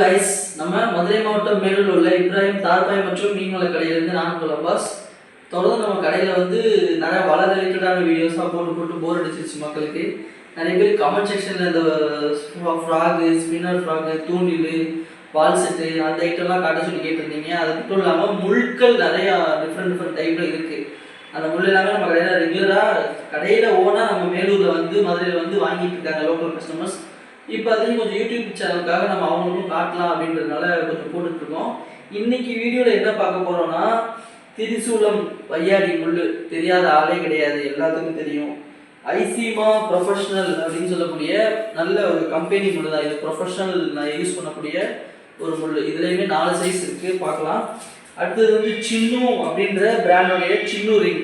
Guys நம்ம மதுரை மாவட்டம் மேலூர் உள்ள இப்ராஹிம் தார்பாய் மற்றும் மீன்வள கடையிலேருந்து நான் கொலம்பாஸ் தொடர்ந்து நம்ம கடையில் வந்து நிறைய வள ரிலேட்டடான வீடியோஸாக போட்டு போட்டு போர் அடிச்சிருச்சு மக்களுக்கு. நிறைய பேர் கமெண்ட் செக்ஷனில் இந்த ஃப்ராகு ஸ்பின்னர் ஃப்ராகு தூண்டில் வால் செட்டு அந்த ஐட்டம்லாம் காட்ட சொல்லி கேட்டிருந்தீங்க. அது மட்டும் இல்லாமல் முழுக்கள் நிறையா டிஃப்ரெண்ட் டிஃப்ரெண்ட் டைப்பில் இருக்குது அந்த முள் எல்லாமே நம்ம கடையில் ரெகுலராக கடையில் ஓனாக நம்ம மேலூரில் வந்து மதுரையில் வந்து வாங்கிட்டு இருக்காங்க லோக்கல் கஸ்டமர்ஸ் இப்போ அதையும் கொஞ்சம் யூடியூப் சேனலுக்காக நம்ம அவங்களுக்கும் காட்டலாம் அப்படின்றதுனால கொஞ்சம் போட்டுட்ருக்கோம். இன்னைக்கு வீடியோவில் என்ன பார்க்க போகிறோம்னா திரிசூலம் வையாடி முள் தெரியாத ஆளே கிடையாது எல்லாத்துக்கும் தெரியும். ஐசிமா ப்ரொஃபஷனல் அப்படின்னு சொல்லக்கூடிய நல்ல ஒரு கம்பெனி முள் தான். இது ப்ரொஃபஷனல் நான் யூஸ் பண்ணக்கூடிய ஒரு முள் இதுலேயுமே நாலு சைஸ் இருக்குது பார்க்கலாம். அடுத்தது வந்து சின்னு அப்படின்ற பிராண்டோடைய சின்னு ரிங்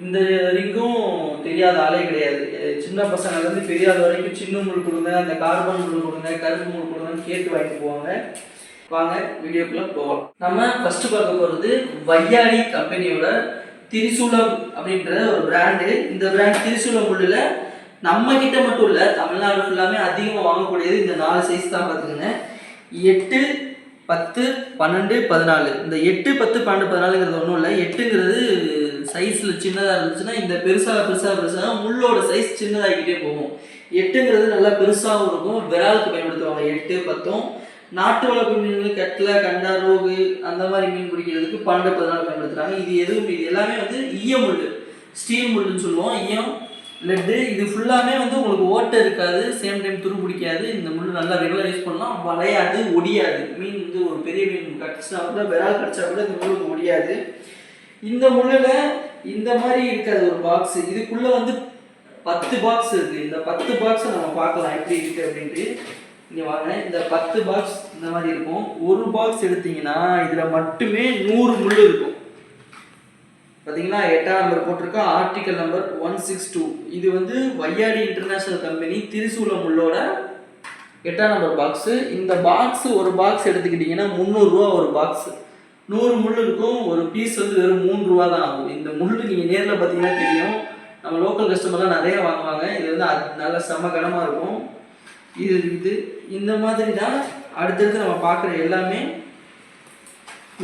இந்த ரிங்கும் தெரியாத ஆளே கிடையாது. சின்ன பசங்கள்லேருந்து பெரிய ஆள் வரைக்கும் சின்ன முள் கொடுங்க அந்த கார்பன் முள் கொடுங்க கருப்பு முள் கொடுங்கன்னு கேட்டு வாங்கிட்டு போவாங்க. வாங்க வீடியோக்குள்ள போகலாம். நம்ம ஃபர்ஸ்ட் பார்க்க போகிறது வையாடி கம்பெனியோட திரிசூலம் அப்படின்ற ஒரு பிராண்டு இந்த பிராண்ட் திரிசூலம் முள்ளில் நம்ம கிட்ட மட்டும் இல்லை தமிழ்நாடு ஃபுல்லாமே அதிகமாக வாங்கக்கூடியது இந்த நாலு சைஸ் தான் பார்த்துக்கோங்க. எட்டு பத்து பன்னெண்டு பதினாலு. இந்த எட்டு பத்து பன்னெண்டு பதினாலுங்கிறது ஒன்றும் இல்லை. எட்டுங்கிறது சைஸில் சின்னதாக இருந்துச்சுன்னா இந்த பெருசாக பெருசாக பெருசாக முள்ளோட சைஸ் சின்னதாகிக்கிட்டே போகும். எட்டுங்கிறது நல்லா பெருசாகவும் இருக்கும். விராலுக்கு பயன்படுத்துவாங்க. எட்டு பத்தும். நாட்டு வளர்ப்பு மீன்கள் கட்டில் கண்டா ரோகு அந்த மாதிரி மீன் பிடிக்கிறதுக்கு பன்னெண்டு பதினாலு பயன்படுத்துகிறாங்க இது எதுவும் இது எல்லாமே வந்து ஈய முள் ஸ்டீல் முள்ளுன்னு சொல்லுவோம். ஈயம் லெட்டு இது ஃபுல்லாமே வந்து உங்களுக்கு ஓட்டை இருக்காது. சேம் டைம் துரு பிடிக்காது. இந்த முள் நல்லா ரெகுலர் யூஸ் பண்ணலாம். வளையாது ஒடியாது. மீன் வந்து ஒரு பெரிய மீன் கடிச்சுனா கூட விரால் கடிச்சா கூட இந்த முள் ஒடியாது. இந்த முள்ளில் இந்த மாதிரி இருக்காது ஒரு பாக்ஸ் இதுக்குள்ளே வந்து பத்து பாக்ஸ் இருக்குது இந்த பத்து பாக்ஸை நம்ம பார்க்கலாம் எப்படி இருக்குது அப்படின்ட்டு. இங்கே வாங்க. இந்த பத்து பாக்ஸ் இந்த மாதிரி இருக்கும். ஒரு பாக்ஸ் எடுத்தீங்கன்னா இதில் மட்டுமே நூறு முள் இருக்கும். பார்த்தீங்கன்னா எட்டாம் நம்பர் போட்டிருக்கோம். Article number one six two இது வந்து வையாடி இன்டர்நேஷனல் கம்பெனி திரிசூலம் முள்ளோட எட்டாம் நம்பர் பாக்ஸு இந்த பாக்ஸ் ஒரு பாக்ஸ் எடுத்துக்கிட்டிங்கன்னா முந்நூறுரூவா ஒரு பாக்ஸ் நூறு முள் இருக்கும் ஒரு பீஸ் வந்து வெறும் மூணு ரூபா தான் ஆகும். இந்த முள் நீங்கள் நேரில் பார்த்தீங்கன்னா தெரியும். நம்ம லோக்கல் கஸ்டமர்லாம் நிறைய வாங்குவாங்க. இது வந்து அது நல்ல செம கனமாக இருக்கும். இது இது இந்த மாதிரி தான் அடுத்தடுத்து நம்ம பார்க்குற எல்லாமே.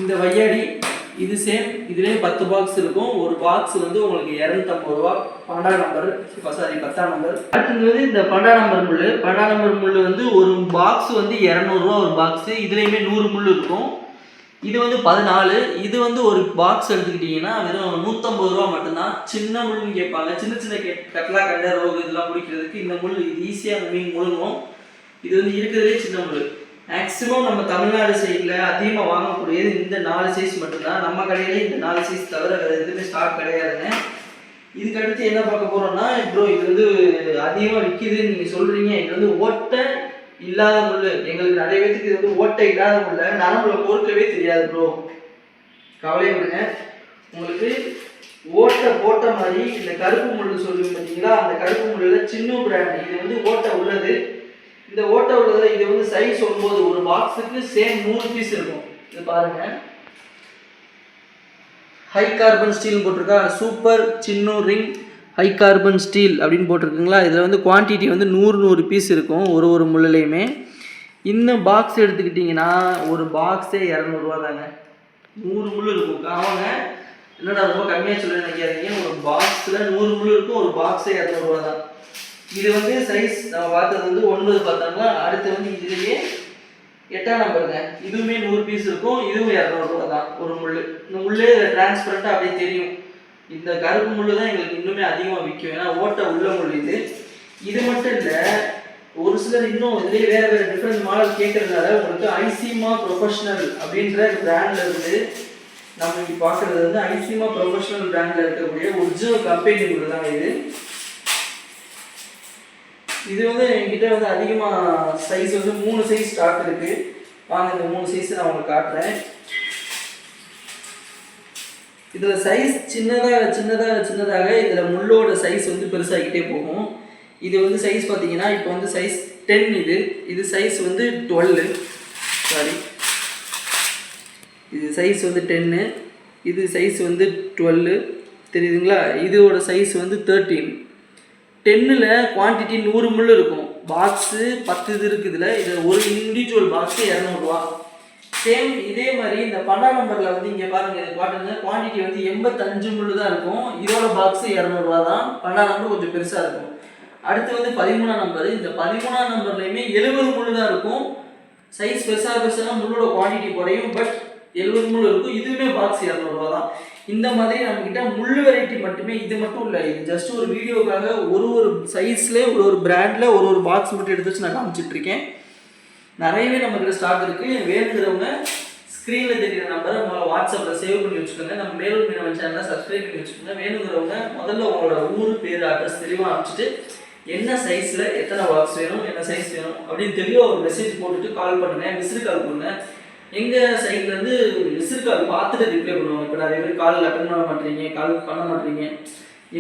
இந்த வையாடி இது சேம் இதுலேயே பத்து பாக்ஸ் இருக்கும். ஒரு பாக்ஸ் வந்து உங்களுக்கு இரநூத்தம்பது ரூபா. பன்னெண்டாம் நம்பர் சாரி பத்தாம் நம்பர் அடுத்தது வந்து இந்த பன்னெண்டாம் நம்பர் முள் பன்னெண்டாம் நம்பர் முள் வந்து ஒரு பாக்ஸ் வந்து இரநூறுவா ஒரு பாக்ஸ் இதுலேயுமே நூறு முள் இருக்கும். இது வந்து பதினாலு. இது வந்து ஒரு பாக்ஸ் எடுத்துக்கிட்டிங்கன்னா வெறும் நூற்றம்பது ரூபா மட்டும்தான். சின்ன முள்னு கேட்பாங்க. சின்ன சின்ன கெ கட்லா கண்டை ரோகு இதெல்லாம் பிடிக்கிறதுக்கு இந்த முள் இது ஈஸியாக மீன் முழுங்கும் இது வந்து இருக்கிறதே சின்ன முள். மேக்ஸிமம் நம்ம தமிழ்நாடு சைடில் அதிகமாக வாங்கக்கூடியது இந்த நாலு சைஸ் மட்டும்தான். நம்ம கடையில் இந்த நாலு சைஸ் தவிர வேறு எதுவுமே ஸ்டாக் கிடையாதுங்க. இதுக்கு அடுத்து என்ன பார்க்க போகிறோம்னா ப்ரோ இது வந்து அதிகமாக விற்கிதுன்னு நீங்கள் சொல்கிறீங்க இது வந்து ஓட்டை இல்லாத முள் எங்களுக்கு நிறைய பேத்துக்கு இது வந்து ஓட்டை இல்லாத முள்ள. நரம்புல பொறுக்கவே தெரியாது ப்ரோ கவலையை விடுங்க உங்களுக்கு ஓட்டை போட்ட மாதிரி இந்த கருப்பு முள் சொல்லுங்க பார்த்தீங்களா? அந்த கருப்பு முள்ளில் சின்ன பிராண்ட் இது வந்து ஓட்டை உள்ளது. இந்த ஓட்டை உள்ளதுல இது வந்து சைஸ் ஒன்பது. ஒரு பாக்ஸுக்கு சேம் மூணு பீஸ் இருக்கும். இது பாருங்க. ஹை கார்பன் ஸ்டீல் போட்டிருக்கா. சூப்பர் சின்ன ரிங் ஹை கார்பன் ஸ்டீல் அப்படின்னு போட்டிருக்குங்களா? இதில் வந்து குவான்டிட்டி வந்து நூறு நூறு பீஸ் இருக்கும் ஒரு ஒரு முள்ளிலையுமே. இன்னும் பாக்ஸ் எடுத்துக்கிட்டிங்கன்னா ஒரு பாக்ஸே இரநூறுவா தாங்க. நூறு முள் இருக்கும். அவங்க என்னடா ரொம்ப கம்மியாக சொல்லி நினைக்காதீங்க. ஒரு பாக்ஸில் நூறு முள் இருக்கும் ஒரு பாக்ஸே இரநூறுவா தான். இது வந்து சைஸ் நம்ம பார்த்தது வந்து ஒன்பது பார்த்தாங்களா? அடுத்து வந்து இதுலேயே எட்டாம் நம்பருங்க இதுவுமே நூறு பீஸ் இருக்கும் இதுவும் இரநூறுவா தான் ஒரு முள் இந்த முள்ளே டிரான்ஸ்பரண்ட்டாக அப்படியே தெரியும். இந்த கருப்பு முள்ளு தான் எங்களுக்கு இன்னுமே அதிகமாக விற்கும். ஏன்னா ஓட்டை உள்ள முள் இது. இது மட்டும் இல்லை ஒரு சிலர் இன்னும் இதுலேயே வேறு வேறு டிஃப்ரெண்ட் மாடல் கேட்கறதுனால உங்களுக்கு ஐசிமா ப்ரொஃபஷனல் அப்படின்ற பிராண்ட்ல இருந்து நம்ம இங்கே பார்க்குறது வந்து ஐசிமா ப்ரொஃபஷனல் பிராண்டில் இருக்கக்கூடிய ஒரிஜினல் கம்பெனி முள்ளு தான் இது. இது வந்து என்கிட்ட வந்து அதிகமாக சைஸ் வந்து மூணு சைஸ் ஸ்டாக் இருக்கு. வாங்க இந்த மூணு சைஸ் நான் உங்களுக்கு காட்டுறேன். இதில் சைஸ் சின்னதாக சின்னதாக சின்னதாக இதில் முள்ளோட சைஸ் வந்து பெருசாகிக்கிட்டே போகும். இது வந்து சைஸ் பார்த்தீங்கன்னா இப்போ வந்து சைஸ் டென் இது. இது சைஸ் வந்து டுவெல்லு சாரி இது சைஸ் வந்து டென்னு இது சைஸ் வந்து டுவெல்லு தெரியுதுங்களா? இதோட சைஸ் வந்து தேர்ட்டீன் டென்னில் குவான்டிட்டி நூறு முள் இருக்கும். பாக்ஸு பத்து இது இருக்குதுல இதில். ஒரு இண்டிவிஜுவல் பாக்ஸு இரநூறுவா. சேம் இதே மாதிரி இந்த பன்னெண்டாம் நம்பரில் வந்து இங்கே பாருங்கள் இது பாட்டுங்க குவான்டிட்டி வந்து எண்பத்தஞ்சு முள்ளு தான் இருக்கும். இதோட பாக்ஸு இரநூறுவா தான் பன்னெண்டாம் நம்பர் கொஞ்சம் பெருசாக இருக்கும். அடுத்து வந்து பதிமூணாம் நம்பர் இந்த பதிமூணாம் நம்பர்லையுமே எழுபது முள்ளு தான் இருக்கும். சைஸ் பெருசாக பெருசாக முள்ளோட குவான்டிட்டி குறையும் பட் எழுபது முள் இருக்கும். இதுவுமே பாக்ஸ் இரநூறுவா தான் இந்த மாதிரி நம்மக்கிட்ட முள் வெரைட்டி மட்டுமே இது மட்டும் இல்லை. இது ஜஸ்ட் ஒரு வீடியோக்காக ஒரு ஒரு சைஸ்லேயே ஒரு ஒரு பிராண்டில் ஒரு ஒரு பாக்ஸ் மட்டும் எடுத்து வச்சு நான் காமிச்சிட்ருக்கேன் நிறையவே நம்மக்கிட்ட ஸ்டாக் இருக்குது வேணுங்கிறவங்க ஸ்க்ரீனில் தெரியுற நம்பரை முதல்ல வாட்ஸ்அப்பில் சேவ் பண்ணி வச்சுக்கோங்க. நம்ம மேலும் மீனவன் சேனலை சப்ஸ்கிரைப் பண்ணி வச்சுக்கோங்க. வேணுங்கிறவங்க முதல்ல உங்களோட ஊர் பேர் அட்ரஸ் தெளிவாக அனுப்பிச்சிட்டு என்ன சைஸில் எத்தனை பாக்ஸ் வேணும் என்ன சைஸ் வேணும் அப்படின்னு தெளிவாக ஒரு மெசேஜ் போட்டுட்டு கால் பண்ணுங்கள் மிஸ்டு கால் பண்ணுங்க எங்கள் சைட்லேருந்து மிஸ்டு கால் பார்த்துட்டு ரிப்ளை பண்ணுவோம் இப்போ நிறைய பேர் கால் அட்டன் பண்ண மாட்டீங்க கால் பண்ண மாட்டீங்க.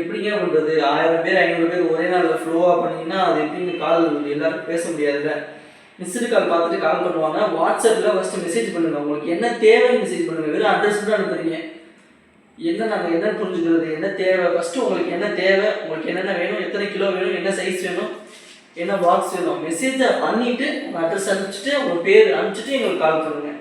எப்படிங்க பண்ணுறது ஆயிரம் பேர் ஐநூறு பேர் ஒரே நாளில் ஃப்ளோவாக பண்ணீங்கன்னா அது எப்படிங்க கால் எல்லாருக்கும் பேச முடியாதுல்ல? மிஸ்டு கால் பார்த்துட்டு கால் பண்ணுவாங்க. வாட்ஸ்அப்பில் ஃபஸ்ட்டு மெசேஜ் பண்ணுங்கள் உங்களுக்கு. என்ன தேவைன்னு மெசேஜ் பண்ணுங்கள் வெறும் அட்ரஸ் தான் அனுப்புறீங்க. என்ன நாங்கள் என்ன புரிஞ்சுக்கிறது? என்ன தேவை? ஃபஸ்ட்டு உங்களுக்கு என்ன தேவை? உங்களுக்கு என்னென்ன வேணும்? எத்தனை கிலோ வேணும்? என்ன சைஸ் வேணும்? என்ன பாக்ஸ் வேணும்? மெசேஜை பண்ணிவிட்டு உங்கள் அட்ரஸ் அனுப்பிச்சிட்டு உங்கள் பேர் அனுப்பிச்சிட்டு எங்களுக்கு கால் பண்ணுங்கள்